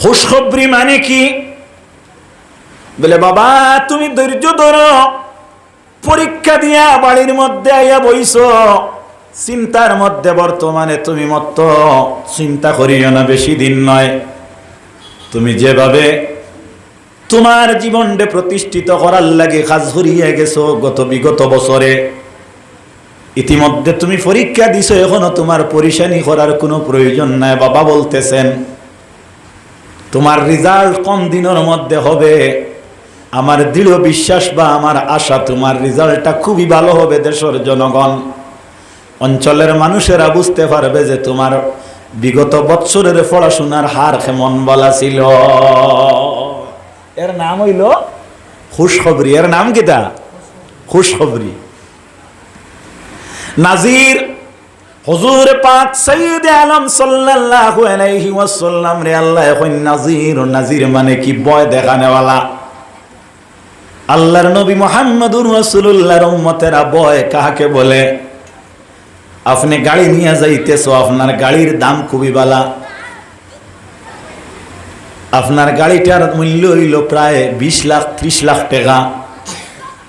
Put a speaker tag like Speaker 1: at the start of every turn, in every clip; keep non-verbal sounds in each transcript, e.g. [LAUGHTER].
Speaker 1: খুশখবরি মানে কি? বলে, বাবা, তুমি ধৈর্য ধরো। পরীক্ষা দিয়া বাড়ির মধ্যে আইয়া বইস। চিন্তার মধ্যে বর্তমানে তুমি মত চিন্তা করিও না, বেশি দিন নয়। তুমি যেভাবে তোমার জীবনকে প্রতিষ্ঠিত করার লাগে কাজ হরিয়ে গেছো গত বিগত বছরে, ইতিমধ্যে তুমি পরীক্ষা দিছো, এখনও তোমার পরিশানি করার কোনো প্রয়োজন নাই। বাবা বলতেছেন তোমার রেজাল্ট কম দিনের মধ্যে হবে। আমার দৃঢ় বিশ্বাস বা আমার আশা তোমার রেজাল্টটা খুবই ভালো হবে দেশের জনগণ। অঞ্চলের মানুষেরা বুঝতে পারবে যে তোমার বিগত বৎসরের পড়াশোনার হার কেমন বলা ছিল। এর নাম হইল খুশখবরি। এর নাম কিটা খুশখবরি। নাজির হুজুর পাক সৈয়দ আলম সাল্লাল্লাহু আলাইহি ওয়াসাল্লাম রে আল্লাহ, এখন নাজির নাজির মানে কি? বয় দেখানেওয়ালা। আল্লাহর নবী মোহাম্মদুর রাসূলুল্লাহর উম্মতেরা বয় কাহাকে বলে? আপনি গাড়ি নিয়ে যাইতেছো, আপনার গাড়ির দাম খুবই বালা। আপনার গাড়িটার মূল্য হইল প্রায় বিশ লাখ, ত্রিশ লাখ টাকা।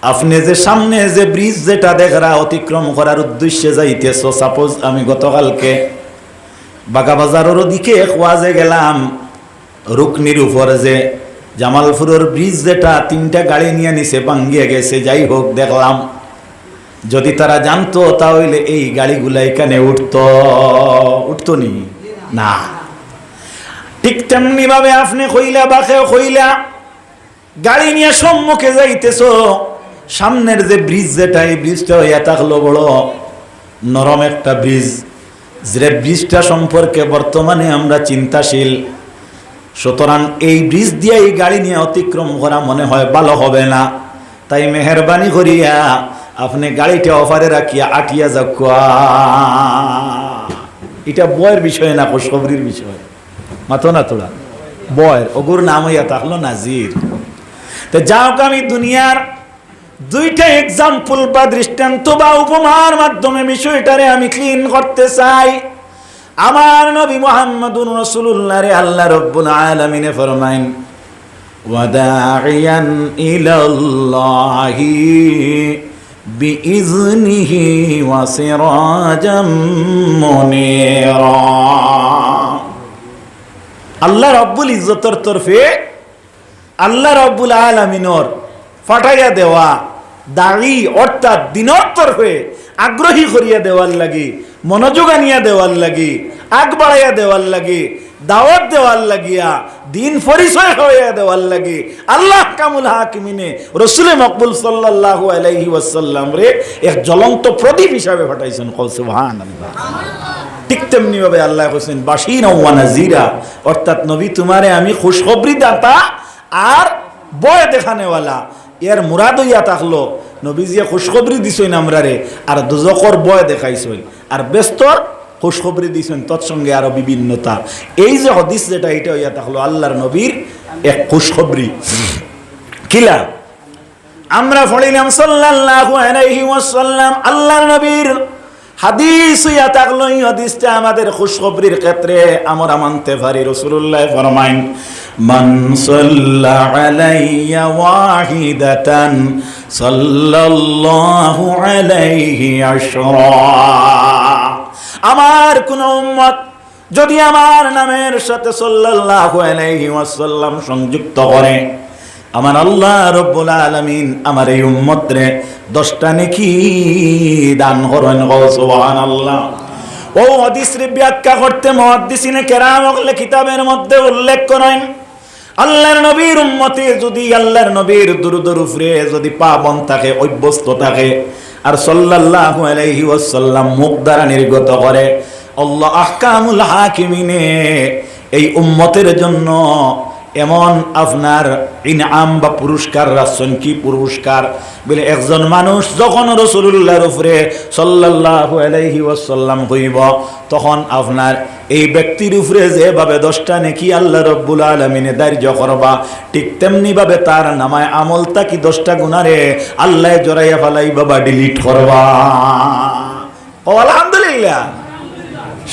Speaker 1: আপনি যে সামনে যে ব্রিজ যেটা দেখরা অতিক্রম করার উদ্দেশ্যে যাইতেছ সাপোজ আমি গতকালকে বাগাবাজারের দিকে খোয়াজে গেলাম, রুকনির উপরে যে জামালপুরের ব্রিজ যেটা তিনটা গাড়ি নিয়ে নিছে ভাঙ্গিয়ে গেছে, যাই হোক, দেখলাম। যদি তারা জানতো, তাহলে এই গাড়িগুলা এখানে উঠতো। উঠতো নি? না। ঠিক তেমনি ভাবে আপনি কইলা বাকে কইলা, গাড়ি নিয়ে সম্মুখে যাইতেছ। সামনের যে ব্রিজ যেটা, এই ব্রিজটা হইয়া থাকল বড় নরম একটা ব্রিজ যে ব্রিজটা সম্পর্কে বর্তমানে আমরা চিন্তাশীল। সুতরাং এই ব্রিজ দিয়ে এই গাড়ি নিয়ে অতিক্রম করা মনে হয় ভালো হবে না। তাই মেহরবানি করিয়া আপনি গাড়িটা অফারে রাখিয়া আটিয়া যাকুয়া। এটা বয়ের বিষয় না, খুশখবরির বিষয়। মাথো না তোরা? বয়ের ওগুর নাম হইয়া থাকল নাজির। তো যাও আমি দুনিয়ার দুইটা এক্সাম্পল বা দৃষ্টান্ত বা উপমার মাধ্যমে বিষয়টারে আমি ক্লিন করতে চাই। আমার নবী মোহাম্মদুর রসুল্লাহ রে আল্লাহ রব্বুল আলমিনে ফরমাইন ওয়াদাইয়ান ইলাল্লাহি বিইজনিহি ওয়া সিরাজাম মুনিরা। আল্লাহ রব্বুল ইজ্জতর তরফে, আল্লাহ রব্বুল আলমিনর ফাটাইয়া দেওয়া, দাড়ি অর্থাৎ দিনর তরফে আগ্রহী করিয়া দেওয়ার লাগি মনোযোগ আনিয়া দেওয়ার লাগি, আগ বাড়াইয়া দেওয়ার লাগি, দাওয়াত দেওয়ার লাগিয়া, দিন পরিচয় হইয়া দেওয়ার লাগি। আল্লাহ কামুল হাকিমিনে রসুলে মকবুল সাল্লাল্লাহু আলাইহি ওয়াসাল্লাম রে এক জ্বলন্ত প্রদীপ হিসাবে ফাটাইছেন সুবহানাল্লাহ। ঠিক তেমনি ভাবে আল্লাহ হোসেন বাসির নাজিরা অর্থাৎ নবী তোমারে আমি খুশখবরি দাতা আর বয় দেখানেওয়ালা। এর মুরাদ হইয়া থাকল নবীজিয়া খুশখবরি দিছইন আমরা রে আর দুজকর বয় দেখাইছই আর ব্যস্ত খুশখবরি দিছেন তৎসঙ্গে আরও বিভিন্নতা। এই যে হদিস যেটা এটা হইয়া থাকল আল্লাহর নবীর এক খুশখবরি। কিলা? আমরা ফলিলাম সাল্লাল্লাহু আলাইহি ওয়াসাল্লাম, আল্লাহর নবীর হাদিস ইয়া থাকল এই হাদিসটা আমাদের খুশখবরির ক্ষেত্রে আমরা মানতে পারি। রাসূলুল্লাহ ফরমাইন, মান সাল্লা আলাইয়া ওয়াহিদাতান সাল্লাল্লাহু আলাইহি আশরা। আমার কোন উম্মত যদি আমার নামের সাথে সাল্লাল্লাহু আলাইহি ওয়াসাল্লাম সংযুক্ত করে আমার আল্লাহ রব্বুল আলামিন আমার এই উম্মত রে দশটা নেকি দান করেন। গো সুবহানাল্লাহ। ও হাদিস রে ব্যাখ্যা করতে মুহাদ্দিসিনে কেরাম কিতাবের মধ্যে উল্লেখ করেন, আল্লাহর নবীর উম্মতে যদি আল্লাহর নবীর দুরুদর উপরে যদি পাবন থাকে, অভ্যস্ত থাকে, আর সাল্লাল্লাহু আলাইহি ওয়াসাল্লাম মুখ দ্বারা নির্গত করে, আল্লাহ আহকামুল হাকিমিনে এই উম্মতের জন্য এমন আপনার ইনআম বা পুরস্কার রাখছেন, কি পুরস্কার? বলে, একজন মানুষ যখন রসুল্লাহর উপরে সাল্লাল্লাহু আলাইহি ওয়াসাল্লাম হইব তখন আপনার এই ব্যক্তির উপরে যেভাবে দশটা নেকি আল্লাহ রব্বুল আলমিনে দার্য করবা, ঠিক তেমনি ভাবে তার নামায় আমল তাকি দশটা গুণারে আল্লাহ জড়াইয়া ফালাই বাবা ডিলিট করবা। ও, আলহামদুলিল্লাহ।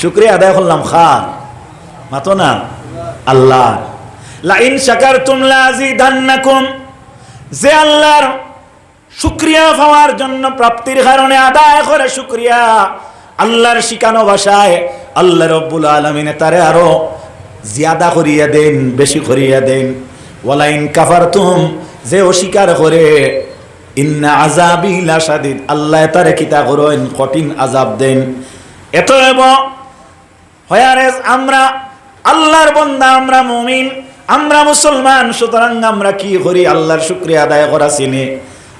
Speaker 1: শুক্রিয়া আদায় করলাম, খা। মাতো না। আল্লাহ। লাইন শাকারতুম লাযিদান্নাকুম যে আল্লাহর শুক্রিয়া পাওয়ার জন্য প্রাপ্তির কারণে আদায় করে শুক্রিয়া, আল্লাহর শিখানো ভাষায় আল্লাহ রব্বুল আলমিনে তারে আরও জিয়াদা করিয়া দেন, বেশি করিয়া দেন। ওয়ালাইন কাফারতুম, যে অস্বীকার করে, ইন্না আজাবি লাসাদিদ আল্লাহ তারে কিতা করেন, কঠিন আজাব দেন। এত এবং হয়ারেস আমরা, আল্লাহর বন্দা আমরা মুমিন আমরা মুসলমান, সুতরাং আমরা কি করি? আল্লাহর শুক্রিয়া আদায় করা চিনি।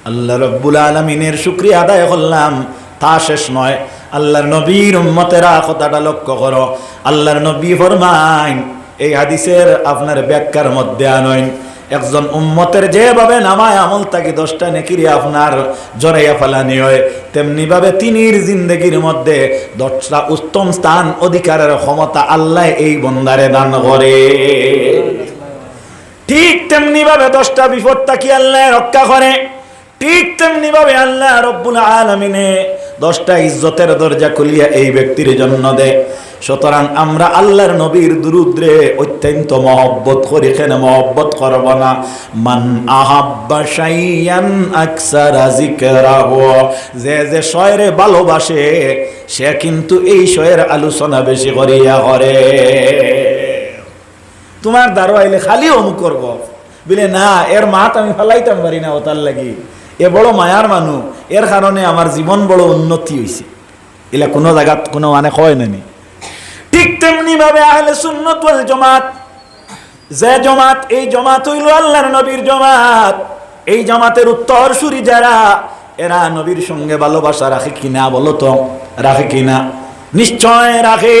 Speaker 1: আল্লাহ রব্বুল আলমিনের শুক্রিয়া আদায় করলাম। তা শেষ নয়। আল্লাহর নবীর উম্মতেরা কথাটা লক্ষ্য করো। আল্লাহর নবী ফরমাইন, এই হাদিসের আপনার ব্যাখ্যার মধ্যে আনইন। একজন উম্মতের যেভাবে নামায় আমল, তাকে দশটা নেকিরি আপনার জড়াইয়া ফেলানি হয়। তেমনি ভাবে তিনির জিন্দগির মধ্যে দশটা উত্তম স্থান, অধিকারের ক্ষমতা আল্লাহ এই বন্দারে দান করে। ঠিক তেমনি ভাবে দশটা বিপদ তাকি আল্লাহ রক্ষা করে। ঠিক তেমনি ভাবে আল্লাহ রব্বুল আলমিনে দশটা ইজ্জতের দরজা খুলিয়া এই ব্যক্তির জন্য দেয়। সুতরাং আমরা আল্লাহর নবীর দুরুদ্রে অত্যন্ত মহব্বত করি, কেন মহব্বত করব না? মান আহাব্বা শাইয়ান আকসারা যিকরাহু। যে যে শয়রে ভালোবাসে, সে কিন্তু এই শয়ের আলোচনা বেশি করিয়া করে। তোমার দ্বারো আইলে খালি অমুক করব। বলে, না, এর মাত আমি ফেলাইতাম পারি না ওতার লাগি। এ বড় মায়ার মানুষ এর কারণে আমার জীবন বড় উন্নতি হয়েছে এলা কোনো জায়গাত কোনো মানে কয় নানি ঠিক তেমনি ভাবে আহলে সুন্নত ওয়াল জমাত, যে জমাত, এই জমাত হইল আল্লাহর নবীর জমাত। এই জামাতের উত্তর সুরি যারা, এরা নবীর সঙ্গে ভালোবাসা রাখে কিনা বলো তো? রাখে কিনা নিশ্চয় রাখে।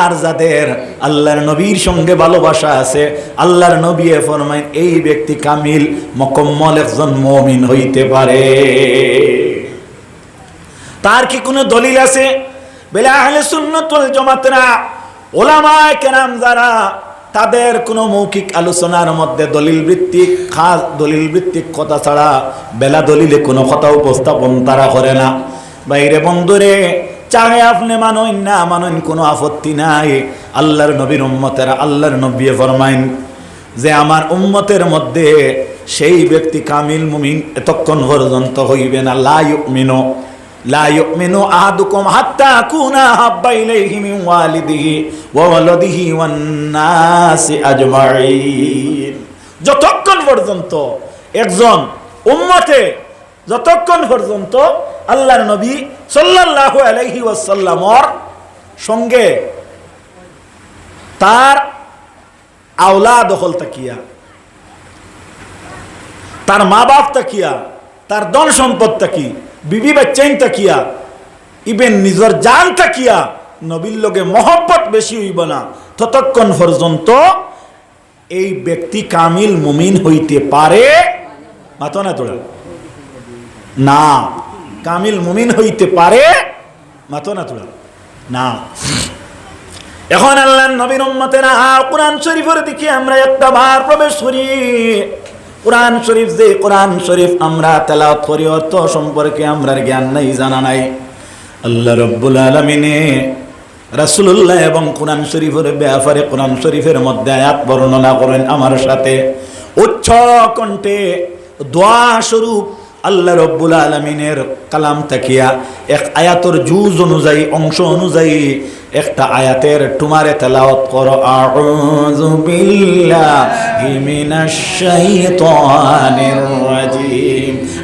Speaker 1: আর যাদের আল্লাহর নবীর সঙ্গে ভালোবাসা আছে, আল্লাহর নবী ফরমাইন, এই ব্যক্তি কামিল, মকম্মল একজন মমিন হইতে পারে। তার কি কোনো দলিল আছে? বেলা আহলে সুন্নতুল জমাতরা, ওলামায় কেরাম যারা, তাদের কোনো মৌখিক আলোচনার মধ্যে দলিল ভিত্তিক, খাস দলিল ভিত্তিক কথা ছাড়া বেলা দলিলে কোনো কথা উপস্থাপন তারা করে না। বাইরে বন্ধুরে চাহে আপনি মানইন না মানইন কোনো আপত্তি নাই। আল্লাহর নবীর উম্মতেরা আল্লাহর নবী ফরমাইন যে আমার উম্মতের মধ্যে সেই ব্যক্তি কামিল মুমিন এতক্ষণ পর্যন্ত হইবে না। লা ইউমিনু লা ইউমিনু আহাদুকুম হাত্তা কুনা হাব্বা ইলাইহি মিন ওয়ালিদিহি ওয়া ওয়ালাদিহি ওয়ান নাসি আজমাইন। যতক্ষণ পর্যন্ত একজন উম্মতে, যতক্ষণ পর্যন্ত আল্লাহর নবী সাল্লাল্লাহু আলাইহি ওয়াসাল্লামর সঙ্গে তার আওলা দখল তাকিয়া তার মা বাপ তাকিয়া তার ধন সম্পদ তাকি বিবি বাচ্চাইন তাকিয়া ইবেন নিজের জান তাকিয়া নবীর লগে মহব্বত বেশি হইব না। ততক্ষণ পর্যন্ত এই ব্যক্তি কামিল মুমিন হইতে পারে? মাতো না তোরা। না। কামিল মুমিন হইতে পারে? মাতো না তোরা। না। এখন আল্লাহ নবীর উম্মতেরা কোরআন শরীফের দিকে আমরা একটা বার প্রবেশ করি। কোরআন শরীফ যে কোরআন শরীফ আমরা তেলাওয়াত করি, অর্থ সম্পর্কে আমরা জ্ঞান নাই, জানা নাই। আল্লাহ রব্বুল আলমিনে রাসুল্লাহ এবং কোরআন শরীফের ব্যাপারে কোরআন শরীফের মধ্যে আয়াত বর্ণনা করেন আমার সাথে। উচ্চ কণ্ঠে দোয়া স্বরূপ আল্লাহ রব্বুল আলমিনের কালাম তাকিয়া এক আয়াতর জুজ অনুযায়ী, অংশ অনুযায়ী একটা আয়াতের টুমারে তেলাওয়াত করো। আউযু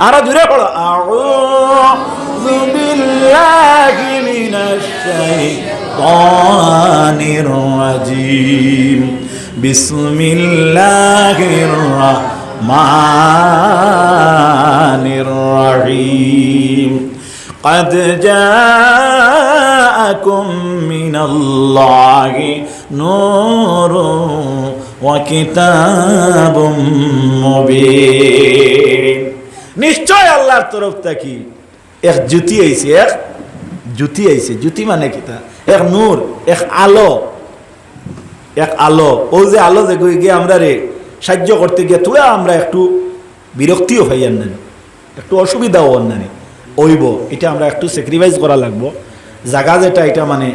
Speaker 1: আরও জোরে পড়ো আউযু বিল্লাহি রহিম قد جاءكم من الله নূর ওয়া কিতাবুম মুবিন নিশ্চয় আল্লাহর তরফ থেকে এক জুতি আইছে এক জুতি আইছে জুতি মানে কিতা এক নূর এক আলো এক আলো ও যে আলো যে গই গিয়ে আমরা রে সাহায্য করতে গিয়ে তুই আমরা একটু বিরক্তিও হই আন্নানি, একটু অসুবিধাও আন্নানি। ওইব, এটা আমরা একটু স্যাক্রিফাইস করা লাগবো। জায়গা যেটা, এটা মানে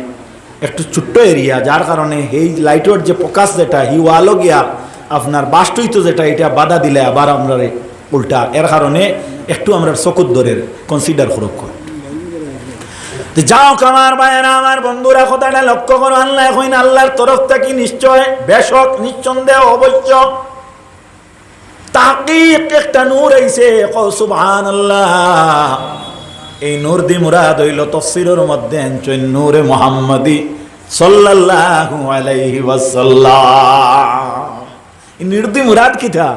Speaker 1: একটু ছোট্ট এরিয়া যার কারণে এই লাইটের যে প্রকাশ যেটা হি আলো গিয়া আপনার বাস্তবিত যেটা, এটা বাধা দিলে আবার আমরা উল্টা। এর কারণে একটু আমরা চকুর দরের কনসিডার করক যাও কামার ভাইয়েরা, আমার বন্ধুরা, কথাটা লক্ষ্য করো, আল্লাহ এখন আল্লাহর তরফ থেকে নিশ্চয়, বেশক, নিঃসন্দেহ অবশ্য তাকিক একটা নূর আইছে সুবহান আল্লাহ এই নূর দি মুরাদ হইল তফসিরের মধ্যে আনছেন নূরে মোহাম্মদি সাল্লাল্লাহু আলাইহি ওয়াসাল্লাম। এই নূর দি মুরাদ কিটা?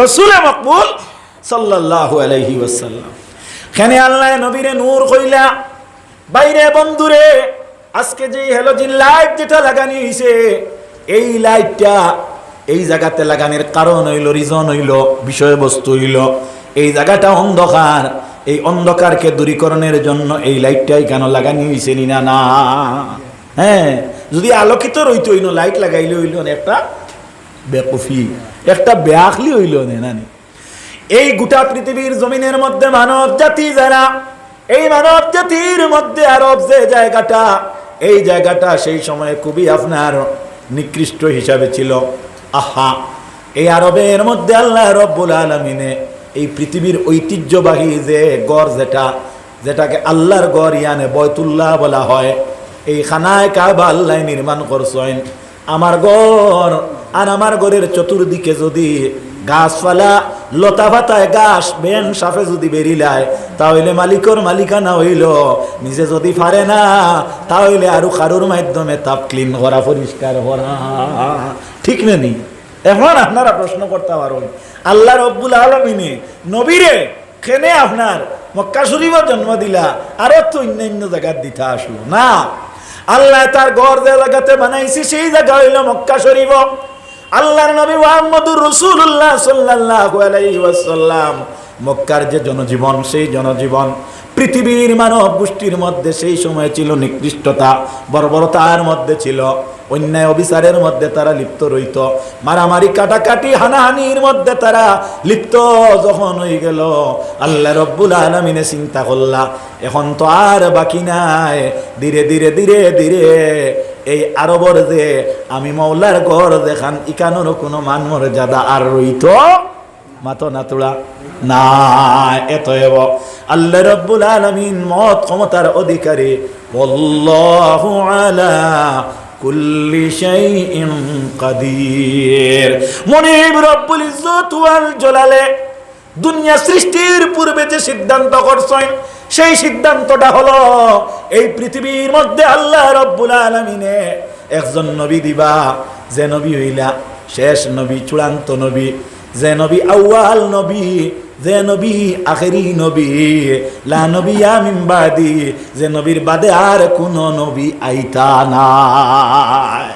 Speaker 1: রসুলে মকবুল সাল্লাল্লাহু আলাইহি ওয়াসাল্লাম। খানে আল্লাহ নবীরে নূর কইলা, বাইরে বন্ধুরে, আজকে যে হ্যালোজিন লাইট যেটা লাগানি হইছে, এই লাইটটা এই জায়গাতে লাগানোর কারণ হইল রিজন হইল, বিষয়বস্তু হইল। এই জায়গাটা অন্ধকার, এই অন্ধকারকে দূরীকরণের জন্য এই লাইটটাই কেন লাগানি হইছে নি না হ্যাঁ যদি আলোকিত রইতে হইল, লাইট লাগাইলে হইল একটা বেকফি, একটা বেআখলি হইল নানি এই গোটা পৃথিবীর জমিনের মধ্যে মানব জাতি যারা, এই মানব জাতির মধ্যে আরব যে জায়গাটা, এই জায়গাটা সেই সময়ে খুবই আপনার নিকৃষ্ট হিসাবে ছিল। আহা, এই আরবের মধ্যে আল্লাহ রব্বুল আলমিনে এই পৃথিবীর ঐতিহ্যবাহী যে গড় যেটা, যেটাকে আল্লাহর গড় ইয়ানে বয়তুল্লাহ বলা হয়, এই খানায় কাবা আল্লাহ নির্মাণ করছেন। আমার গড় আর আমার ঘরের চতুর্দিকে যদি গাছপালা লতা পাতায় গাছ, বেন সাফে যদি বেরিলায়, তাহলে মালিকর মালিকানা হইল, নিজে যদি পারে না, তাহলে আরও কারোর মাধ্যমে তাপ ক্লিন করা, পরিষ্কার করা। ঠিক নেই? এখন আপনারা প্রশ্ন করতে পারেন আল্লাহ রব্বুল আলমিনে নবীরে খেনে আপনার মক্কা শরীফ জন্ম দিলা, আরও তো অন্যান্য জায়গার দিতে আসলো না। আল্লাহ তার ঘর যে জায়গাতে বানাইছি, সেই জায়গা হইল মক্কা শরীফ। আল্লাহর নবী মুহাম্মদুর রাসূলুল্লাহ সাল্লাল্লাহু আলাইহি ওয়াসাল্লাম, মক্কার যে জনজীবন, সেই জনজীবন পৃথিবীর মানব গোষ্ঠীর মধ্যে সেই সময় ছিল নিকৃষ্টতা, বর্বরতার মধ্যে ছিল। অন্যায় অবিচারের মধ্যে তারা লিপ্ত রইত। মারামারি, কাটাকাটি, হানাহানির মধ্যে তারা লিপ্ত যখন হয়ে গেল। আল্লাহ রব্বুল আলমিনে চিন্তা করলা, এখন তো আর বাকি নাই। ধীরে ধীরে ধীরে ধীরে এই আরবর যে আমি মৌলার ঘর দেখান ইকানোর কোনো মান মর্যাদা আর রইত, মাতো না এত এব। আল্লাহ রব্বুল আলমিন মত ক্ষমতার অধিকারী বল্লাহু আলা কুল্লি শাইইন কাদির। মনিব রব্বুল ইজ্জত ওয়াল জালালে দুনিয়া সৃষ্টির পূর্বে যে সিদ্ধান্ত করছেন, সেই সিদ্ধান্তটা হলো এই পৃথিবীর মধ্যে আল্লাহ রব্বুল আলমিনে একজন নবী দিবা, যে নবী হইলা শেষ নবী, চূড়ান্ত নবী। যে নবী আউয়াল নবী, যে নবী আখেরি নবী, লা নবী আমিন বাদি যে নবীর বাদে আর কোন নবী আইতা নাই।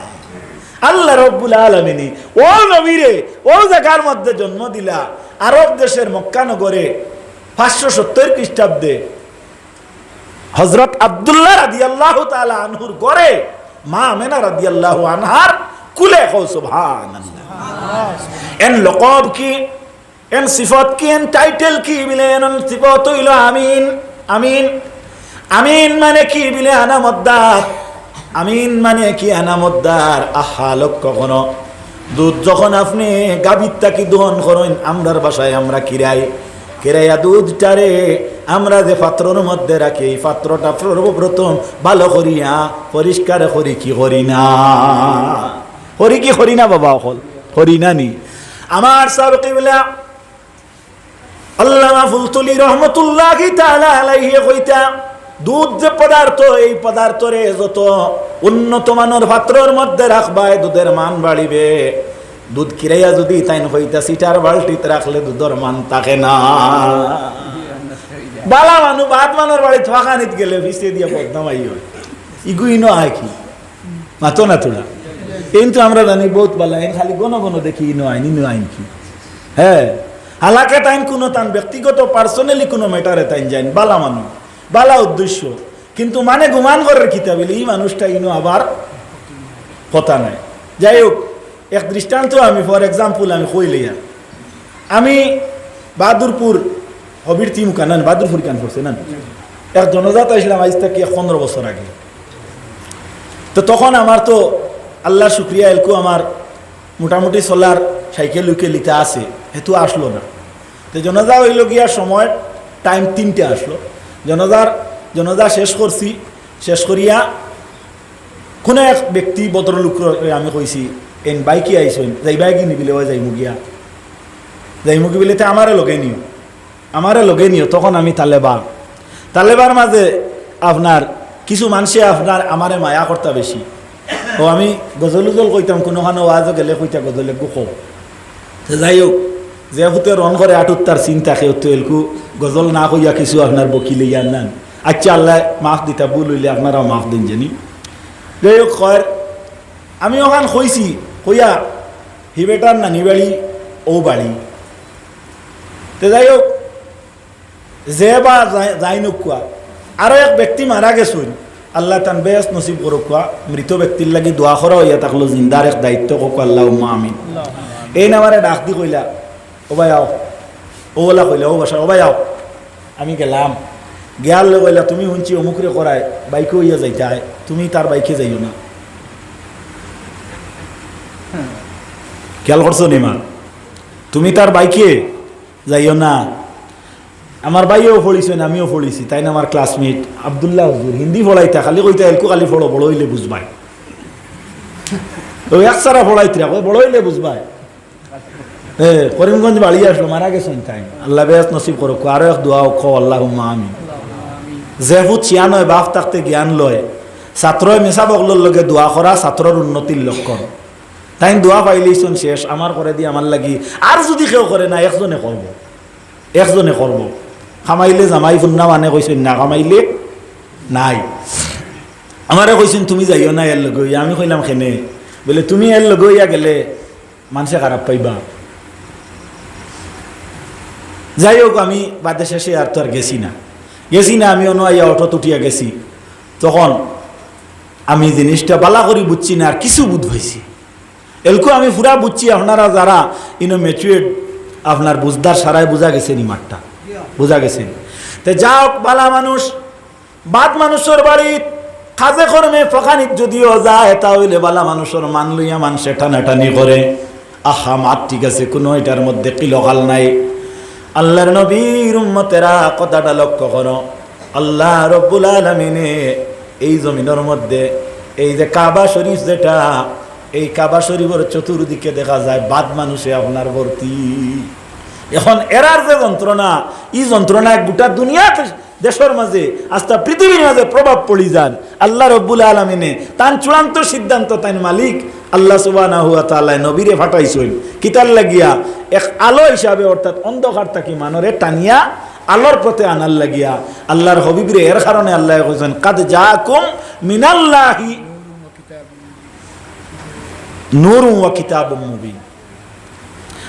Speaker 1: আল্লাহ রব্বুল আলমিনী, ও নবীরে, ও জায়গার মধ্যে জন্ম দিলা, আরব দেশের মক্কানগরে পাঁচশো সত্তর খ্রিস্টাব্দে হজরত আবদুল্লাহ রাদি আল্লাহ তালা আনহুর গড়ে মা মেনা রাদি আল্লাহ আনহার কুলে কৌসুভান এন লকব কি, এন সিফত কি, এন টাইটেল কি বিলে, এন সিফত হইল আমিন আমিন। আমিন মানে কি বিলে আনামদ্দার? আমিন মানে কি আনামদ্দার? আহা লক্ষ্য কোনো দুধ যখন আপনি গাভীর তাকি দহন করেন, আমরার বাসায় আমরা কিরাই। কিরাইয়া দুধটারে আমরা যে পাত্রর মধ্যে রাখি, এই পাত্রটা সর্বপ্রথম ভালো করিয়া, পরিষ্কার করি, কি করি না? করি কি করি না বাবা অকল? করি না নি। আমার সাবকিবলা আল্লামা ফুলতুলি রহমতুল্লাহ আলাইহি কইতা, দুধ যে পদার্থ, এই পদার্থরে যত উন্নত মানের পাত্রর মধ্যে রাখবায় দুধের মান বাড়িবে। দুধ কিরাইয়া যদি তাই হইতা, সিটার বালতিতে রাখলে দুধের মান থাকে না। বালা মানু বাদ মানের বাড়ি থাকানিত গেলে ভিসে দিয়া বদনামাই হয়। ইগুই ন আয় কি? মাতো না তোলা কিন্তু আমরা জানি বহুত ভালো আইন খালি গণ গণ দেখি ইনো আইন ইনো আইন কি? হ্যাঁ হালাকে তাইন কোনো তান, ব্যক্তিগত পার্সোনালি কোনো ম্যাটারে তাইন যাইন, বালা মানুষ, বালা উদ্দেশ্য। কিন্তু মানে গুমান করার কিতাব এই মানুষটা ইনো আবার কথা নাই। যাই হোক, এক দৃষ্টান্ত আমি ফর এক্সাম্পল আমি কইলিয়া আমি বাহাদুরপুর হবির টিম কানান বাহাদুরপুর কান পড়ছে, না এক জনজাত আসলাম আজ থেকে পনেরো বছর আগে। তো তখন আমার তো আল্লাহ শুক্রিয়া, এলকু আমার মোটামুটি চলার সাইকেল উইকেল লিতে আছে হেতু আসলো না। তো জনজা হইল গিয়ার সময় টাইম তিনটে আসলো। জনজার জনজা শেষ করছি শেষ করিয়া কোনো এক ব্যক্তি বদরলোক আমি কইছি এন বাইকে আইসেন যাই বাইকে নিবিলে ওই যাই মুগিয়া। যাই মুগি বিলে আমারে লগে নিও। আমারে লগে নিও, তখন আমি তালেবা তালেবার মাঝে আপনার কিছু মানুষে আপনার আমারে মায়া করতা বেশি ও, আমি গজল উজল কইতাম কোনোখানে ওয়াজও গেলে কইতা গজলে কও। যাই হোক, যে হুতে রন করে আটুত তার চিন্তা সেহেতু এলকু, গজল না কইয়া কিছু আপনার বকিলে ইয়ার নান আচ্ছা আল্লাহ মাফ দিতা ভুল হইলে আপনারাও মাফ দিন জানি যাই হোক কয় আমি ওখান কইছি কইয়া হি বেটার নানি বাড়ি ও বাড়ি তো যাই হোক, যে বা যাই- যাই নোকোৱা। আৰু এক ব্যক্তি মাৰা গেছোন আল্লাহ তান বেশ নসিব করো কোয়া মৃত ব্যক্তির লাগি দোয়া করা হইয়া থাকল জিন্দার এক দায়িত্ব কক আল্লাহ উম্মা আমিন। এই নামারে ডাক দি কইলা ও ভাই আও ও বলা কইলা ও বাসা ও ভাই আও, আমি গেলাম। গিয়ার লগে কইলা, তুমি শুনছি অমুকরে করায় বাইকে হইয়া যাইতাই তুমি তার বাইকে যাইও না। খেয়াল করছ নিমা তুমি তার বাইকে যাইও না। আমার ভাইও পড়িছেন আমিও পড়িছি তাই না আমার ক্লাসমেট আবদুল্লাহ হুজুর হিন্দি পড়াইতা খালি কইতা, এলকু খালি পড়ো বড় হইলে বুঝবাই। তো এক সারা পড়াইতরা কই বড় হইলে বুঝবাই। এ, করিমগঞ্জ বাড়ি আসলো, মারা গেছেন তাই। আল্লাহ বেশ নসিব করো আরও এক দোয়া খ আল্লাহ আমি যেহু চিয়া নয় বাপ থাকতে জ্ঞান লয়। ছাত্রই মেশা বগলোর লগে দোয়া করা ছাত্রর উন্নতির লক্ষণ। তাই দোয়া পাইলেইছন শেষ আমার করে দিয়ে আমার লাগি। আর যদি কেউ করে না, একজনে করব একজনে করব খামাইলে জামাই ফুন্না মানে কইছেন না খামাইলে নাই। আমারে কইছেন তুমি যাইও না এর লগে। আমি কইলাম, খেনে। বলে, তুমি এর লগে ইয়া গেলে মানুষে খারাপ পাইবা। যাই হোক আমি বাদে শেষে আর তো আর গেছি না। গেছি না আমি অন্য অটো তুটিয়া গেছি। তখন আমি জিনিসটা বালা করি বুঝছি না আর কিছু বুধ হয়েছি এলকু আমি পুরা বুঝছি আপনারা যারা ইনো ম্যাচুয়েড আপনার বুঝদার সারাই বোঝা গেছে ই মাঠটা বোঝা গেছেন তো যাও বালা মানুষ, বাদ মানুষের বাড়ি, কাজে কর্মে ফকানিত যদিও যায় তা হইলে বালা মানুষের মান লইয়া মানুষে টানাটানি করে। আহা, মাত ঠিক আছে, কোনো এটার মধ্যে কিলকাল নাই। আল্লাহর নবীর উম্মতেরা কথাটা লক্ষ্য করো। আল্লাহ রব্বুল আলমিনে এই জমিনের মধ্যে, এই যে কাবা শরীফ যেটা, এই কাবা শরীফের চতুর্দিকে দেখা যায়, বাদ মানুষে আপনার ভর্তি। এখন এরার যে যন্ত্রণা এই যন্ত্রণা গোটা দুনিয়াতে দেশের মাঝে আস্তা পৃথিবীর মাঝে প্রভাব পড়ি যান। আল্লাহ রব্বুল আলমিনে তান চূড়ান্ত সিদ্ধান্ত তাই মালিক আল্লাহ সুবাহ নবীরে ফাটাইছেন কিতার লাগিয়া এক আলো হিসাবে, অর্থাৎ অন্ধকার থাকি মানরে টানিয়া আলোর পথে আনার লাগিয়া আল্লাহর হবিবরে এর কারণে আল্লাহ কইছেন, কাদ যা কুম মিনাল্লাহি নূর ওয়া কিতাবুম মুবিন।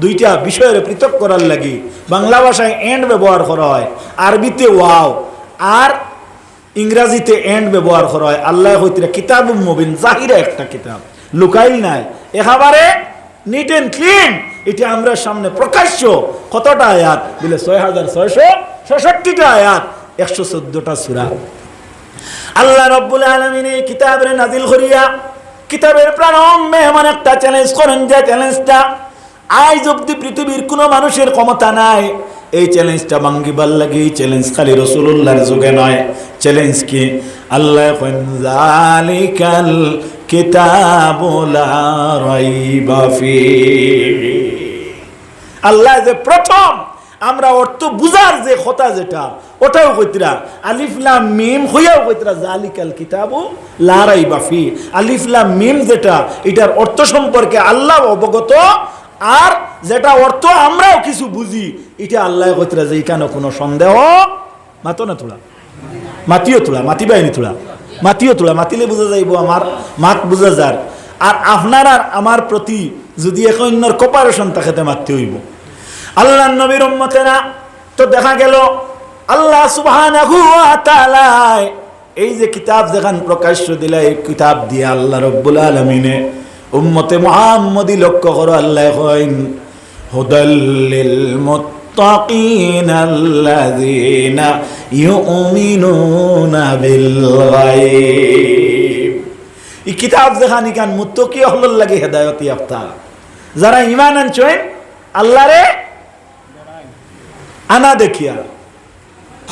Speaker 1: দুইটা বিষয়ের পৃথক করার লাগি। বাংলা ভাষায় এন্ড ব্যবহার করা হয়। আরবিতে ওয়াও আর ইংরাজিতে এন্ড ব্যবহার করা হয়। আল্লাহ হইতে কিতাব মুবিন, জাহিরা একটা কিতাব। লুকাইল নাই। একেবারে নিট এন্ড ক্লিন এটা আমরা সামনে প্রকাশ্য কতটা আয়াত? বলে ছয় হাজার ছয়শো ছেষট্টিটা আয়াত, একশো চোদ্দটা সুরা। আল্লাহ রব্বুল আলমিন এই কিতাবের নাজিল করিয়া, কিতাবের প্রাণম মেহমান একটা চ্যালেঞ্জ করেন যে চ্যালেঞ্জটা আজ অব্দি পৃথিবীর কোনো মানুষের ক্ষমতা নাই। এই চ্যালেঞ্জটা ভাঙ্গিবার লাগে, এই চ্যালেঞ্জ খালি রসুল্লাহর যুগে নয়। চ্যালেঞ্জ কি? আল্লাহ আল্লাহ যে প্রথম, আমরা অর্থ বুঝার যে কথা যেটা, ওটাও কইতরা। আলিফলাম মিম হইয়াও কইতরা, জালিকাল কিতাবু লারাই বাফি আলিফলাম মিম যেটা, এটার অর্থ সম্পর্কে আল্লাহ অবগত আর যেটা অর্থ আমরাও কিছু বুঝি, এটা আল্লাহ কইতরা যে এখানে কোনো সন্দেহ? মাতো না তোলা? মাতিও তোলা মাতি বাইনি তোলা। মাতিও তোলা, মাতিলে বোঝা যাইব আমার, মাত বুঝা যার। আর আপনার আর আমার প্রতি যদি এক অন্যর কপারেশন তাকে মারতে হইব। আল্লাহ নবীর উম্মতেরা তো দেখা গেল, আল্লাহ তাআলা এই যে কিতাব যেখান প্রকাশ্য দিলা, এই কিতাব দিয়ে আল্লাহ রব্বুল আলামিনে উম্মতে মুহাম্মদি লক্ষ্য করো আল্লাহ কইন হুদাল্লিল মুত্তাকিন আল্লাযীনা ইউমিনুনা বিল গায়ব। এই কিতাব যেখান ইকান মুত্তাকি হলর লাগে হেদায়েত ইয়াফতা। যারা ঈমান আনছেন, আল্লাহরে আনা দেখিয়া।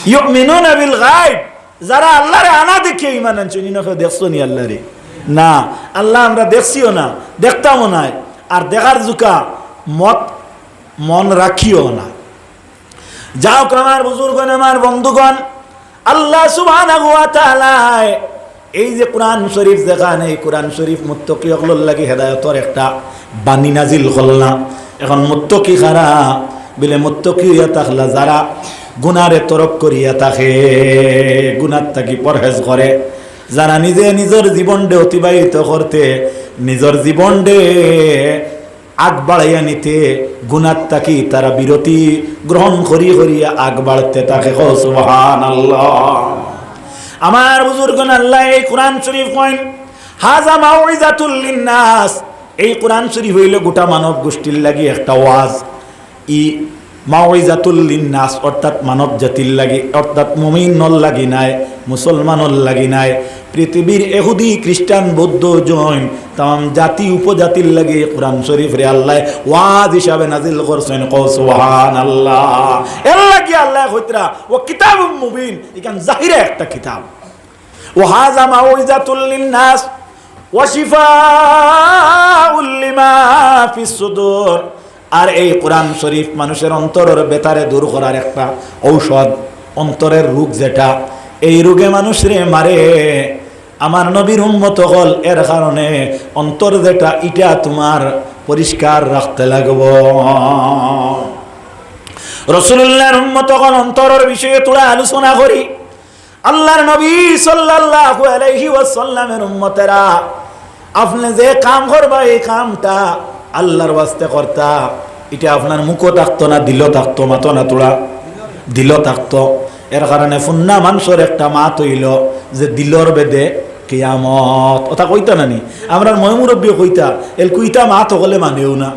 Speaker 1: ইউমিনুনা বিল গায়ব। যারা আল্লাহরে আনা দেখিয়া ঈমান আনছেন, ইনকে দেখছ নি আল্লাহরে? না। আল্লাহ আমরা দেখছিও না, দেখতামও নাই। আর দেখার জুকা মত, মন রাখিও না। যাও আমার বুজুর্গণ, আমার বন্ধুগণ, আল্লাহ তাআলা এই যে কোরআন শরীফ যেখানে এই কোরআন শরীফ মুত্তকি অকলর লাগি হেদায়তর একটা বাণী নাজিল করলা এখন মুত্তকি খারা বলে মুত্তকি হইয়া যারা গুনারে তরক করিয়া থাকে, গুনার থাকি পরহেজ করে যারা নিজে নিজের জীবনডে অতিবাহিত করতে, নিজের জীবনডে আগ বাড়াইয়া নিতে গুনার তাকি তারা বিরতি গ্রহণ করি করিয়া আগ বাড়তে তাকে আমার বুজুর্গ আল্লাহ এই কোরআন শরীফ কইন, হাজা মাউইজাতুল লিন্নাস। এই কোরআন শরীফ হইল গোটা মানব গোষ্ঠীর লাগি একটা ওয়াজ। ই মাওয়াইজাতুল লিন্নাস, অর্থাৎ মানব জাতির লাগি, অর্থাৎ মুমিনর লাগি নাই। মুসলমানর লাগি নাই। পৃথিবীর এহুদি খ্রিস্টান বৌদ্ধ জৈন তাম জাতি উপজাতির লাগে কোরআন শরীফ রে আল্লাহ ওয়াজ হিসাবে নাজিল করছেন। কও আল্লাহ এর লাগি আল্লাহ কইতরা ও কিতাবুম মুবিন, এখান জাহিরে একটা কিতাব। ও হাজা মাওয়াইজাতুল লিন্নাস ওয়াশিফাউল লিমা ফিস আর এই কোরআন শরীফ মানুষের অন্তরের বেতারে দূর করার একটা ঔষধ, অন্তরের রোগ যেটা এই রোগে মানুষরে মারে। আমার নবীর উন্মত হল, এর কারণে অন্তর যেটা ইটা তোমার পরিষ্কার রাখতে লাগব। রসুল্লাহর উন্মত হল, অন্তরের বিষয়ে তোরা আলোচনা করি। আল্লাহর নবী সাল্লাল্লাহু আলাইহি ওয়াসাল্লামের উম্মতেরা, আপনি যে কাম করবা, এই কামটা আল্লাহর ওয়াস্তে কর্তা। এটা আপনার মুখও থাকতো না দিল থাকতো মাতো না তোরা। দিল থাকতো। এর কারণে ফুন্না মানুষের একটা মাত হইল যে দিলর বেদে কিয়ামত। ওটা কইতা নানি আমরা ময়মুরব্বী কইতা, এল কুইতা মাত হকলে মানেও না।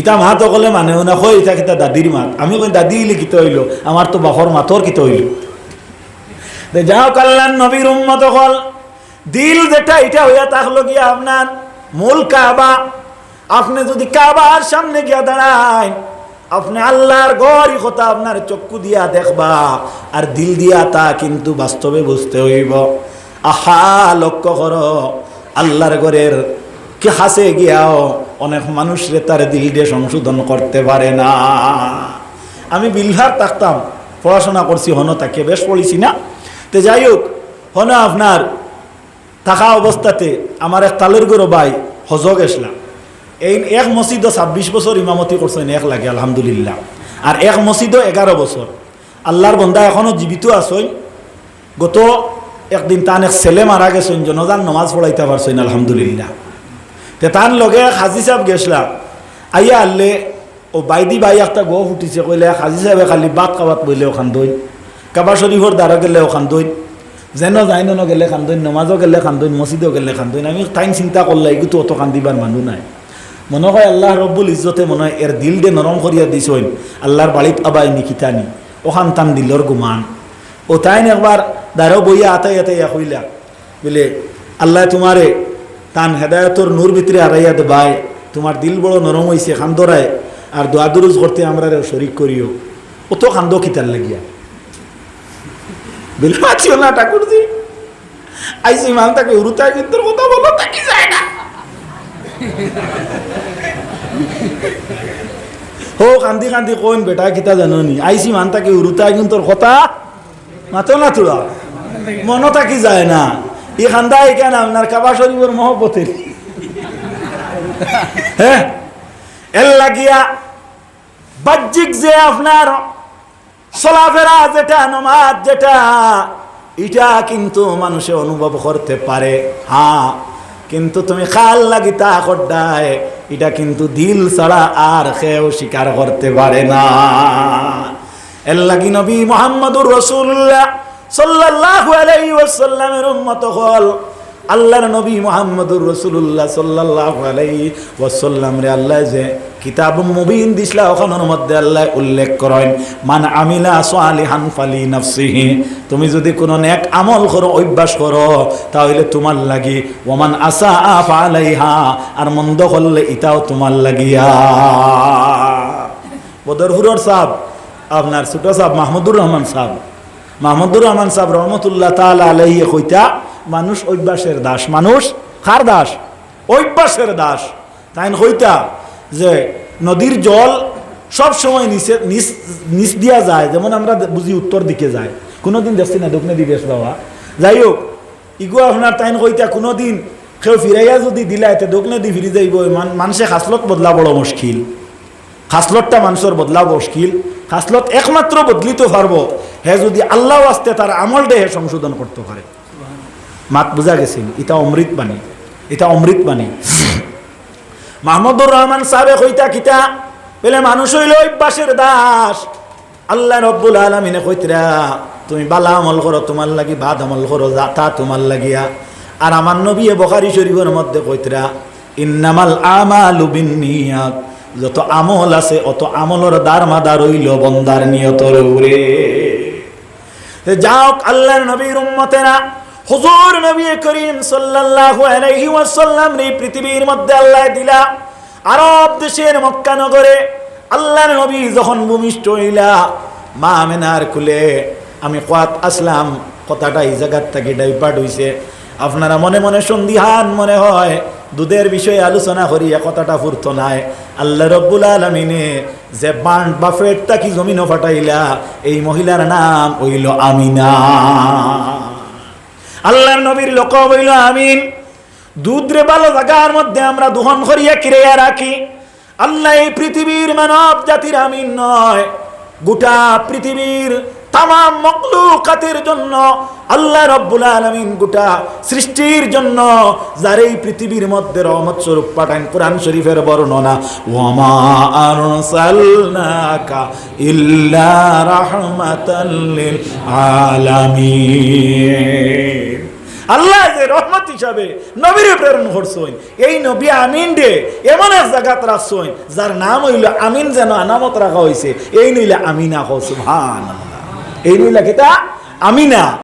Speaker 1: ইটা মাত হকলে মানেও না কই ইতা কিতা দাদির মাত। আমি কই দাদি ইলে কিতা হইল, আমার তো বাপর মাতর কিতা হইল। যাও কাল্লান নবীর উম্মত হল, দিল যেটা এটা হইয়া থাকল গিয়া আপনার মূল কাবা। আপনি যদি কাবার সামনে গিয়া দাঁড়ায় আপনি আল্লাহর গড়ই কথা আপনার চক্ষু দিয়া দেখবা, আর দিল দিয়া তা কিন্তু বাস্তবে বুঝতে হইব। আহা, লক্ষ্য কর, আল্লাহর ঘরের কি হাসে গিয়াও অনেক মানুষ রে তার দিল দিয়ে সংশোধন করতে পারে না। আমি বিলহার থাকতাম, পড়াশোনা করছি হন তাকে বেশ পড়িছি না। তো যাই হোক হন আপনার থাকা অবস্থাতে আমার এক তালের গরো ভাই হজ গেছিলাম। এই এক মসজিদও ছাব্বিশ বছর ইমামতি করছেন এক লাগে, আলহামদুলিল্লাহ। আর এক মসজিদও এগারো বছর আল্লাহর বন্ধা এখনও জীবিত আছেন গত একদিন তান এক ছেলে মারা গেছেন, জনজান নমাজ পড়াইতে পারছেন আলহামদুলিল্লাহ। তে তান লগে হাজি সাহেব গেছিলাম আইয়া আনলে ও বাইদি বাই একটা গো ফুটিছে, কইলে, হাজি সাহেবে খালি বাদ কাবাত বইলে ওখান দই কাবা শরীফর দ্বারা গেলে ওখান দই যেন যাইন গেলে খান্দইন নমাজও গেলে খান্দইন মসজিদও গেলে খান্দইন আমি টাইম চিন্তা করলে এগুলো অত কান্দিবার মানুহ নাই। মনে হয় আল্লাহ রব্বুল ইজ্জতে মনে হয় এর দিল দে নরম করিয়া দিছইন আল্লাহর বাড়িত আবাই নিকিতানি। ওখান তান দিলর গুমান। ও তাইন একবার দাঁড়াও বইয়া আতাই আতাই কইলা বলে আল্লাহ তোমারে তান হেদায়তর নূর ভিতরে দে ভাই। তোমার দিল বড় নরম হয়েছে খান্দরায় আর দোয়া দুরুজ করতে আমরা শরিক করিও। ও তো খান্দ কিতার লাগিয়া। বলে আছিও না, ঠাকুরজি। আইসি মান তাকে উরুতায় কিন্তু কথা বলো তাকি যায় না। [LAUGHS] হো কান্দি কান্দি কোন বেটা কিতা জানো নি আইসি মান তাকে উরুতা কিন্তু তোর কথা? মাতো না তোরা মনো থাকি যায় না। ই খান্দা এখানে আপনার কাবা শরীফের মহব্বতের [LAUGHS] হ্যাঁ এর লাগিয়া বাহ্যিক যে আপনার চলাফেরা যেটা নমাজ যেটা এটা কিন্তু মানুষে অনুভব করতে পারে। হ্যাঁ কিন্তু তুমি খাল লাগি তা করডায় এটা কিন্তু দিল ছাড়া আর কেউ স্বীকার করতে পারে না। এর লাগি নবী মোহাম্মদুর রসুল্লাহ সাল্লাল্লাহু আলাইহি ওয়াসাল্লামের উম্মত হল আল্লাহর নবী মোহাম্মদুর রসুল্লাহ সাল্লাল্লাহু আলাইহি ওয়াসাল্লাম রে আল্লাহ যে কিতাব মুবিন দিসলা ওখানের মধ্যে আল্লাহ উল্লেখ করেন, মান আমিলা সালিহান ফালি নাফসিহি তুমি যদি কোনো নেক আমল করো, অভ্যাস করো, তাহলে তোমার লাগি, ওমান আসা আফ আলাইহা আর মন্দ করলে ইটাও তোমার লাগিয়া। বদরপুরের সাহ আপনার ছোট সাহ মাহমুদুর রহমান সাহ মাহমুদুর রহমান সাহ রহমতুল্লাহ তালা আলহিয়ে কইতা মানুষ অভ্যাসের দাস। মানুষ কার দাস? অভ্যাসের দাস। তাই কইতা যে নদীর জল সব সময় নিচে, নিচ নিচ দিয়া যায়। যেমন আমরা বুঝি উত্তর দিকে যায়। কোনোদিন দেখছি না, দক্ষিণে দিকে বাবা যাই হোক ইগো আপনার তাইন কইতা কোনোদিন কেউ ফিরাইয়া যদি দিলা, এতে দক্ষিণে দি ফিরি যাইব। মান মানুষে খাসলত বদলা বড় মুশকিল। খাসলতটা মানুষের বদলা মুশকিল। খাসলত একমাত্র বদলিতে পারব। হে যদি আল্লাহ আসতে তার আমল দেহে সংশোধন করতে পারে। মাত বুঝা গেছিল এটা অমৃত বাণী এটা অমৃত বাণী। মাহমুদুর রহমান সাহেব কইতা কিতা বলে মানুষ হইল অভ্যাসের দাস। আল্লাহ রব্বুল আলমিনে কইতরা, তুমি বালা আমল করো, তোমার লাগি বাদ আমল করো তা তোমার লাগিয়া। আর আমার নবী বখারি শরীফের মধ্যে কইতরা, ইন্নামাল আমালু বিন্নিয়াত, যত আমল আছে, অত আমলের দার মাদার হইল বন্দার নিয়তর উরে যাওক আল্লাহর নবীর উম্মতেরা হুজুর নবী করিম সাল্লাল্লাহু আলাইহি ওয়াসাল্লাম এই পৃথিবীর মধ্যে আল্লাহ দিলা। আরব দেশের মক্কা নগরে আল্লাহর নবী যখন ভূমিষ্ঠ হইলা, মা আমেনার কুলে আমি কোয়াত আসলাম, কথাটা এই জায়গার থেকে ডাইপার্ট হইছে। আপনারা মনে মনে সন্দিহান মনে হয়, দুধের বিষয়ে আলোচনা করিয়া কথাটা ফুরত নাই। আল্লাহ রব্বুল আলমিনে যে বান্ড বা ফেটটা কি জমিনও ফাটাইলা, এই মহিলার নাম হইল আমিনা। আল্লাহর নবীর লোক হইল আমিন। দুধরে ভালো জায়গার মধ্যে আমরা দুহন করিয়া কিরিয়া রাখি। আল্লাহ এই পৃথিবীর মানব জাতির আমিন নয়, গোটা পৃথিবীর তাম মকলুকাতের জন্য আল্লাহ রব্বুল আলমিন গোটা সৃষ্টির জন্য যার এই পৃথিবীর মধ্যে রহমত স্বরূপ পাঠান কোরআন শরীফের বর্ণনা, ওয়ামা আরসালনাকা ইল্লা রাহমাতাল আলামিন। আল্লাহ যে রহমত হিসাবে নবীরে প্রেরণ করছেন, এই নবী আমিন রে, এমন এক জায়গাত রাখছেন, যার নাম হইল আমিন যেন আনামত রাখা হয়েছে এই নইলে আমিনা হো এই নইলা আমি আমিনা